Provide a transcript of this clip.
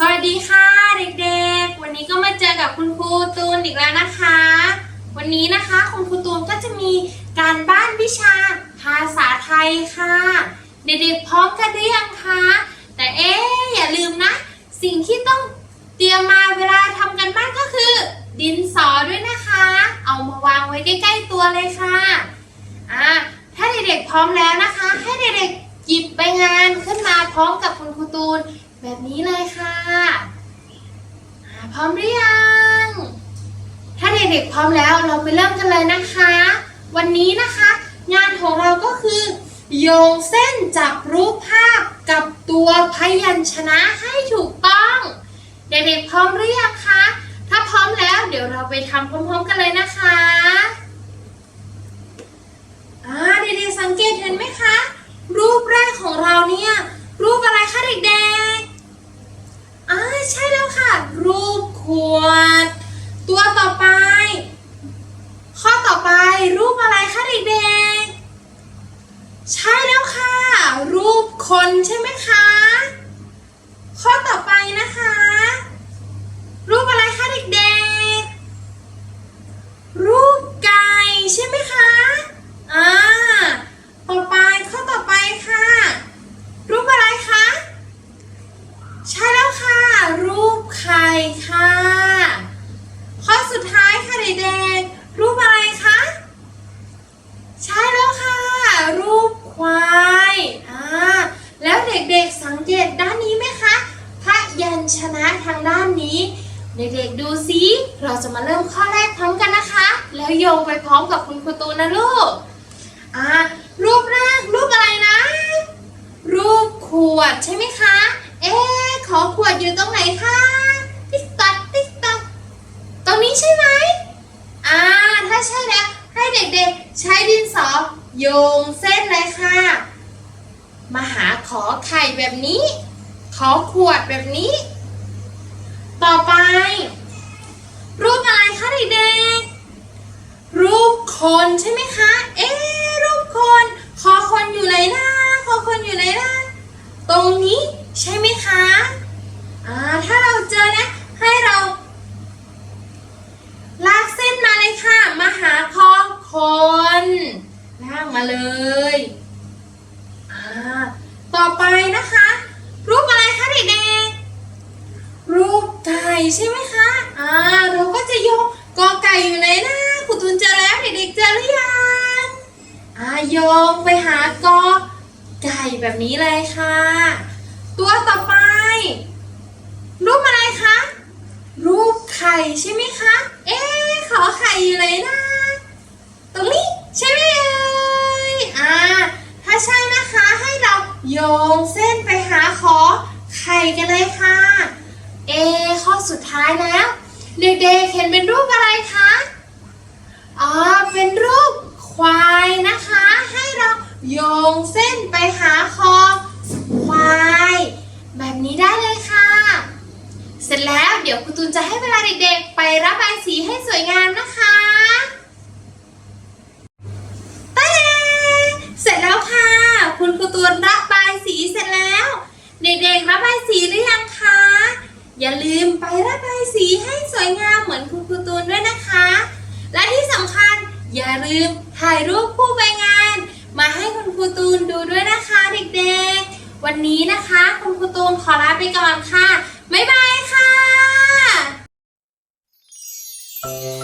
สวัสดีค่ะเด็กๆ วันนี้ก็มาเจอกับคุณครูตูนอีกแล้วนะคะ วันนี้นะคะคุณครูตูนก็จะมีการบ้านวิชาภาษาไทยค่ะ เด็กๆพร้อมกันหรือยังคะแต่เอ๊ะอย่าลืมนะ สิ่งที่ต้องเตรียมมาเวลาทำกันบ้านก็คือ ดินสอด้วยนะคะ เอามาวางไว้ใกล้ ๆ ตัวเลยค่ะอ่าถ้าเด็กๆพร้อมแล้วนะคะ ให้เด็กๆหยิบใบงานขึ้นมาพร้อมกับคุณครูตูน แบบนี้เลยค่ะอ่าพร้อมหรือยัง ถ้าเด็กๆพร้อมแล้วเราไปเริ่มกันเลยนะคะ วันนี้นะคะ งานของเราก็คือ โยงเส้นจับรูปภาพกับตัวพยัญชนะให้ถูกต้อง เด็กๆพร้อมหรือยังคะ ถ้าพร้อมแล้วเดี๋ยวเราไปทำพร้อมๆกันเลยนะคะอ่าเด็กๆสังเกตเห็นไหมคะ รูปแรกของเราเนี่ย รูปอะไรคะเด็กๆอ่าใช่แล้วค่ะ รูปขวด ตัวต่อไป ข้อต่อไปรูปอะไรคะ เด็กๆ ใช่แล้วค่ะ รูปคนใช่ไหมคะ ข้อต่อไปนะคะ รูปอะไรคะเด็กๆ รูปไก่ใช่ไหมคะอ่าต่อไปข้อต่อไปค่ะ รูปอะไรคะ ใช่แล้วค่ะ รูปไข่ค่ะ ข้อสุดท้ายค่ะเด็กๆ รูปอะไรคะ ใช่แล้วค่ะ รูปควายอ่าแล้วเด็กๆสังเกตด้านนี้ไหมคะพยัญชนะทางด้านนี้ เด็กๆดูซิเราจะมาเริ่มข้อแรกพร้อมกันนะคะ แล้วโยงไปพร้อมกับคุณครูตูนนะลูกอ่ารูปแรกรูปอะไรนะ รูปขวดใช่ไหมคะ เอ๊ะขอขวดอยู่ตรงไหนคะติ๊กตักติ๊กตักตรงนี้ใช่ไหมอ่าถ้าใช่แล้วให้เด็กๆ ใช้ดินสอโยงเส้นเลยค่ะ มาหาขอไข่แบบนี้ ขอขวดแบบนี้ ต่อไป คนใช่ไหมคะ เอ๊รูปคน คอคนอยู่ไหนนะคอคนอยู่ไหนนะตรงนี้ใช่ไหมคะอ่าถ้าเราเจอนะ ให้เรา ลากเส้นมาเลยค่ะ มาหาคอคนลากมาเลยอ่าต่อไปนะคะ รูปอะไรคะเด็กๆรูปไก่ใช่ไหมคะอ่าเราก็จะโยกกอไก่อยู่ไหนนะ ด็กๆเจอหรือยังอาโยงไปหากอไก่แบบนี้เลยค่ะ ตัวต่อไป รูปอะไรคะ รูปไข่ใช่ไหมคะ เอ๊ขอไข่อยู่ไหนนะ ตรงนี้ใช่ไหมเอ่ยอ่า ถ้าใช่นะคะให้เราโยงเส้นไปหาขอไข่กันเลยค่ะ เอข้อสุดท้ายแล้ว เด็กๆเห็นเป็นรูปอะไรคะ อ๋อ เป็นรูปควายนะคะ ให้เราโยงเส้นไปหาคอควาย แบบนี้ได้เลยค่ะ เสร็จแล้วเดี๋ยวคุณตูนจะให้เวลาเด็กๆ ไประบายสีให้สวยงามนะคะตาดาเสร็จแล้วค่ะ คุณครูตูนระบายสีเสร็จแล้ว เด็กๆ ระบายสีหรือยังคะ อย่าลืมไประบายสีให้สวยงามเหมือนคุณครูตูนด้วยนะคะ และที่สำคัญอย่าลืมถ่ายรูปคู่ใบงาน มาให้คุณครูตูนดูด้วยนะคะเด็กๆ วันนี้นะคะ คุณครูตูนขอลาไปก่อนค่ะ บ๊ายบาย ค่ะ